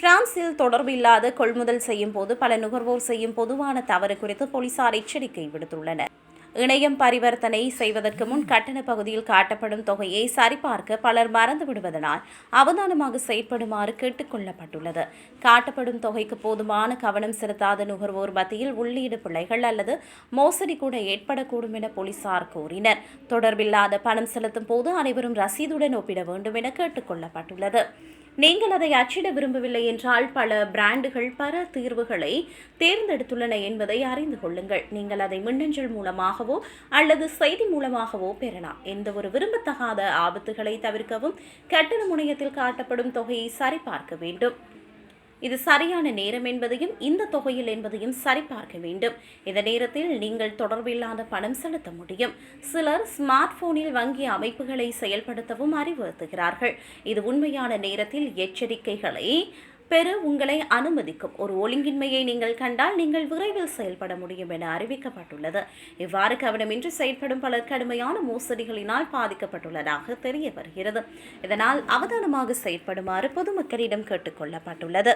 பிரான்சில் தொடர்பு இல்லாத கொள்முதல் செய்யும் போது பல நுகர்வோர் செய்யும் பொதுவான தவறு குறித்து போலீசார் எச்சரிக்கை விடுத்துள்ளனர். இணையம் பரிவர்த்தனை செய்வதற்கு முன் கட்டண பகுதியில் காட்டப்படும் தொகையை சரிபார்க்க பலர் மறந்து விடுவதனால் அவதானமாக செயற்படுமாறு கேட்டுக்கொள்ளப்பட்டுள்ளது காட்டப்படும் தொகைக்கு போதுமான கவனம் செலுத்தாத நுகர்வோர் மத்தியில் உள்ளீடு பிள்ளைகள் அல்லது மோசடி கூட ஏற்படக்கூடும் என போலீசார் கூறினர். தொடர்பில்லாத பணம் செலுத்தும் போது அனைவரும் ரசீதுடன் ஒப்பிட வேண்டும் என கேட்டுக்கொள்ளப்பட்டுள்ளது நீங்கள் அதை அச்சிட விரும்பவில்லை என்றால் பல பிராண்டுகள் பல தீர்வுகளை தேர்ந்தெடுத்துள்ளன என்பதை அறிந்து கொள்ளுங்கள். நீங்கள் அதை மின்னஞ்சல் மூலமாகவோ அல்லது செய்தி மூலமாகவோ பெறலாம். எந்த ஒரு விரும்பத்தகாத ஆபத்துகளை தவிர்க்கவும் கட்டண முனையத்தில் காட்டப்படும் தொகையை சரிபார்க்க வேண்டும். இது சரியான நேரம் என்பதையும் இந்த தொகையில் என்பதையும் சரிபார்க்க வேண்டும். இந்த நேரத்தில் நீங்கள் தொடர்பில்லாத பணம் செலுத்த முடியும். சிலர் ஸ்மார்ட் போனில் வங்கி அமைப்புகளை செயல்படுத்தவும் அறிவுறுத்துகிறார்கள். இது உண்மையான நேரத்தில் எச்சரிக்கைகளை பெற உங்களை அனுமதிக்கும். ஒரு ஒழுங்கின்மையை நீங்கள் கண்டால் நீங்கள் விரைவில் செயல்பட முடியும் என அறிவிக்கப்பட்டுள்ளது. இவ்வாறு கவனமின்றி செயல்படும் பலர் கடுமையான மோசடிகளினால் பாதிக்கப்பட்டுள்ளதாக தெரிய வருகிறது இதனால் அவதானமாக செயல்படுமாறு பொதுமக்களிடம் கேட்டுக்கொள்ளப்பட்டுள்ளது